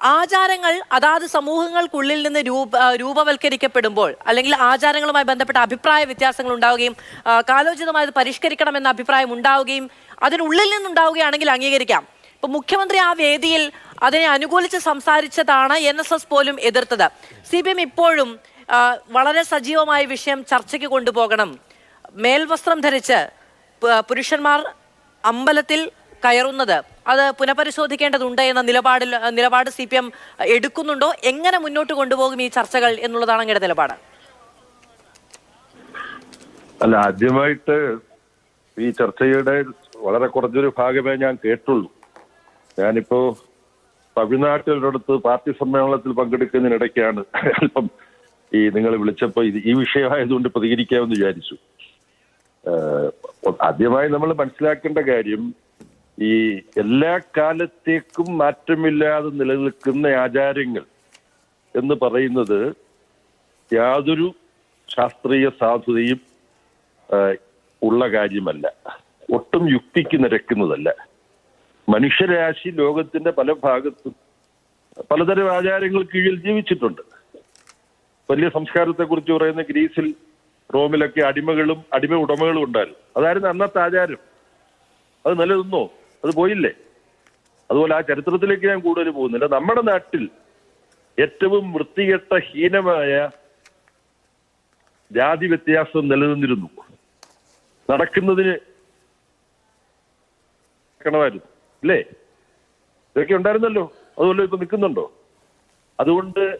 ആചാരങ്ങൾ അതാത് സമൂഹങ്ങൾക്കുള്ളിൽ നിന്ന് രൂപ രൂപവൽക്കരിക്കപ്പെടുമ്പോൾ അല്ലെങ്കിൽ ആചാരങ്ങളുമായി ബന്ധപ്പെട്ട അഭിപ്രായ വ്യത്യാസങ്ങൾ ഉണ്ടാവുകയും കാലോചിതമായി പരിഷ്കരിക്കണമെന്ന അഭിപ്രായം ഉണ്ടാവുകയും അതിനുള്ളിൽ നിന്നുണ്ടാവുകയാണെങ്കിൽ അംഗീകരിക്കാം. ഇപ്പൊ മുഖ്യമന്ത്രി ആ വേദിയിൽ അതിനെ അനുകൂലിച്ച് സംസാരിച്ചതാണ് എൻ എസ് എസ് പോലും എതിർത്തത്. സി പി എം ഇപ്പോഴും വളരെ സജീവമായ വിഷയം ചർച്ചയ്ക്ക് കൊണ്ടുപോകണം. മേൽവസ്ത്രം ധരിച്ച് പുരുഷന്മാർ അമ്പലത്തിൽ കയറുന്നത്. അത് പുനഃപരിശോധിക്കേണ്ടതുണ്ട് എന്ന നിലപാടിൽ നിലപാട് സി എടുക്കുന്നുണ്ടോ? എങ്ങനെ മുന്നോട്ട് കൊണ്ടുപോകും ഈ ചർച്ചകൾ എന്നുള്ളതാണ് അങ്ങയുടെ നിലപാട്. അല്ല ആദ്യമായിട്ട് ഈ ചർച്ചയുടെ വളരെ കുറച്ചൊരു ഭാഗമേ ഞാൻ കേട്ടുള്ളൂ. ഞാനിപ്പോ തമിഴ്നാട്ടിലൊരിടത്ത് പാർട്ടി സമ്മേളനത്തിൽ പങ്കെടുക്കുന്നതിനിടയ്ക്കാണ് അല്പം ഈ നിങ്ങൾ വിളിച്ചപ്പോ ഇത് ഈ വിഷയമായതുകൊണ്ട് പ്രതികരിക്കാമെന്ന് വിചാരിച്ചു. ആദ്യമായി നമ്മൾ മനസ്സിലാക്കേണ്ട കാര്യം ഈ എല്ലാ കാലത്തേക്കും മാറ്റമില്ലാതെ നിലനിൽക്കുന്ന ആചാരങ്ങൾ എന്ന് പറയുന്നത് യാതൊരു ശാസ്ത്രീയ സാധുതയും ഉള്ള കാര്യമല്ല. ഒട്ടും യുക്തിക്ക് നിരക്കുന്നതല്ല. മനുഷ്യരാശി ലോകത്തിന്റെ പല ഭാഗത്തും പലതരം ആചാരങ്ങൾ കീഴിൽ ജീവിച്ചിട്ടുണ്ട്. വലിയ സംസ്കാരത്തെ കുറിച്ച് പറയുന്ന ഗ്രീസിൽ റോമിലൊക്കെ അടിമകളും അടിമ ഉടമകളും ഉണ്ടായിരുന്നു. അതായിരുന്നു അന്നത്തെ ആചാരം. അത് നിലനിന്നോ? അത് പോയില്ലേ? അതുപോലെ ആ ചരിത്രത്തിലേക്ക് ഞാൻ കൂടുതൽ പോകുന്നില്ല. നമ്മുടെ നാട്ടിൽ ഏറ്റവും വൃത്തികെട്ട ഹീനമായ ജാതി വ്യത്യാസം നിലനിന്നിരുന്നു. നടക്കുന്നതിന് ണമായിരുന്നു അല്ലേ ഇതൊക്കെ ഉണ്ടായിരുന്നല്ലോ. അതുപോലെ ഇപ്പൊ നിൽക്കുന്നുണ്ടോ? അതുകൊണ്ട്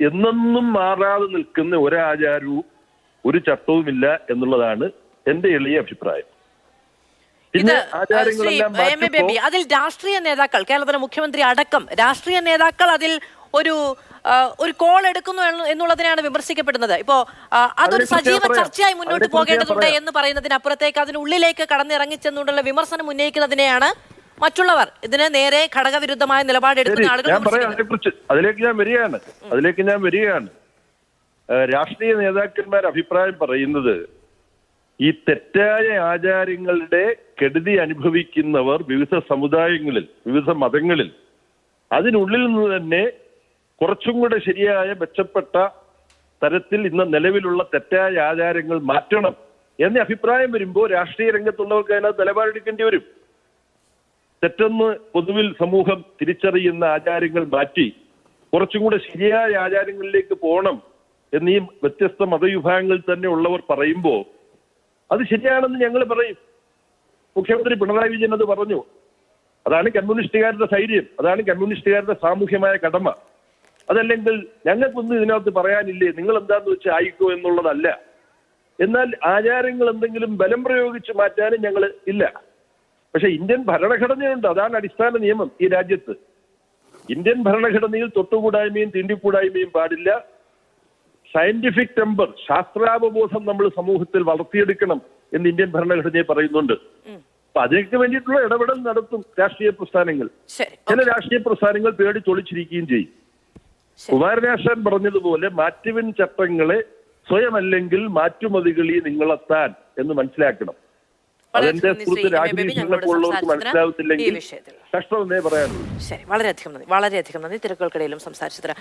എന്നെന്നും മാറാതെ നിൽക്കുന്ന ഒരാചാരവും ഒരു ചട്ടവുമില്ല എന്നുള്ളതാണ് എന്റെ എളിയ അഭിപ്രായം. ഇത് പിന്നെ ശ്രീ ആചാരങ്ങളെല്ലാം എം എ ബേബി അതിൽ രാഷ്ട്രീയ നേതാക്കൾ കേരളത്തിലെ മുഖ്യമന്ത്രി അടക്കം രാഷ്ട്രീയ നേതാക്കൾ അതിൽ ഒരു ഒരു കോൾ എടുക്കുന്നു എന്ന് എന്നുള്ളതിനാണ് വിമർശിക്കപ്പെടുന്നത്. ഇപ്പോ അതൊരു സജീവ ചർച്ചയായി മുന്നോട്ട് പോകേണ്ടതുണ്ട്. എന്ന് പറയുന്നതിനപ്പുറത്തേക്ക് അതിനുള്ളിലേക്ക് കടന്നിറങ്ങിച്ചെന്നുകൊണ്ടുള്ള വിമർശനം ഉന്നയിക്കുന്നതിനെയാണ് മറ്റുള്ളവർ ഇതിന് നേരെ ഘടകവിരുദ്ധമായ നിലപാട് നിലപാടെടുക്കുന്ന ആളുകൾ അതിലേക്ക് ഞാൻ വരികയാണ്. അതിലേക്ക് ഞാൻ വരികയാണ്. രാഷ്ട്രീയ നേതാക്കന്മാർ അഭിപ്രായം പറയുന്നത് ഈ തെറ്റായ ആചാരങ്ങളുടെ കെടുതി അനുഭവിക്കുന്നവർ വിവിധ സമുദായങ്ങളിൽ വിവിധ മതങ്ങളിൽ അതിനുള്ളിൽ നിന്ന് തന്നെ കുറച്ചും കൂടെ ശരിയായ മെച്ചപ്പെട്ട തരത്തിൽ ഇന്ന് നിലവിലുള്ള തെറ്റായ ആചാരങ്ങൾ മാറ്റണം എന്ന അഭിപ്രായം വരുമ്പോൾ രാഷ്ട്രീയ രംഗത്തുള്ളവർക്ക് അതിനകത്ത് നിലപാടെടുക്കേണ്ടി വരും. തെറ്റെന്ന് പൊതുവിൽ സമൂഹം തിരിച്ചറിയുന്ന ആചാരങ്ങൾ മാറ്റി കുറച്ചും കൂടെ ശരിയായ ആചാരങ്ങളിലേക്ക് പോകണം എന്നീ വ്യത്യസ്ത മതവിഭാഗങ്ങളിൽ തന്നെ ഉള്ളവർ പറയുമ്പോൾ അത് ശരിയാണെന്ന് ഞങ്ങൾ പറയും. മുഖ്യമന്ത്രി പിണറായി വിജയൻ അത് പറഞ്ഞു. അതാണ് കമ്മ്യൂണിസ്റ്റുകാരുടെ ധൈര്യം. അതാണ് കമ്മ്യൂണിസ്റ്റുകാരുടെ സാമൂഹ്യമായ കടമ. അതല്ലെങ്കിൽ ഞങ്ങൾക്കൊന്നും ഇതിനകത്ത് പറയാനില്ലേ? നിങ്ങൾ എന്താന്ന് വെച്ചാൽ ആയിക്കോ എന്നുള്ളതല്ല. എന്നാൽ ആചാരങ്ങൾ എന്തെങ്കിലും ബലം പ്രയോഗിച്ച് മാറ്റാനും ഞങ്ങൾ ഇല്ല. പക്ഷെ ഇന്ത്യൻ ഭരണഘടനയുണ്ട്. അതാണ് അടിസ്ഥാന നിയമം ഈ രാജ്യത്ത്. ഇന്ത്യൻ ഭരണഘടനയിൽ തൊട്ടുകൂടായ്മയും തീണ്ടിക്കൂടായ്മയും പാടില്ല. സയന്റിഫിക് ടെമ്പർ ശാസ്ത്രാവബോധം നമ്മൾ സമൂഹത്തിൽ വളർത്തിയെടുക്കണം എന്ന് ഇന്ത്യൻ ഭരണഘടനയെ പറയുന്നുണ്ട്. അപ്പൊ അതിനൊക്കെ വേണ്ടിയിട്ടുള്ള ഇടപെടൽ നടത്തും രാഷ്ട്രീയ പ്രസ്ഥാനങ്ങൾ. ചില രാഷ്ട്രീയ പ്രസ്ഥാനങ്ങൾ പേടി തൊളിച്ചിരിക്കുകയും ചെയ്യും. കുമാരനാശാൻ പറഞ്ഞതുപോലെ മാറ്റുവിൻ ചട്ടങ്ങളെ സ്വയമല്ലെങ്കിൽ മാറ്റുമതികളി നിങ്ങളെത്താൻ എന്ന് മനസ്സിലാക്കണം. അതെന്റെ സുഹൃത്ത് ഈ മനസ്സിലാവത്തില്ലെങ്കിൽ കഷ്ടമെന്നേ പറയാനുള്ളൂ. ശരി. വളരെയധികം നന്ദി. വളരെയധികം നന്ദി. തിരക്കുകൾക്കിടയിലും സംസാരിച്ചതിന്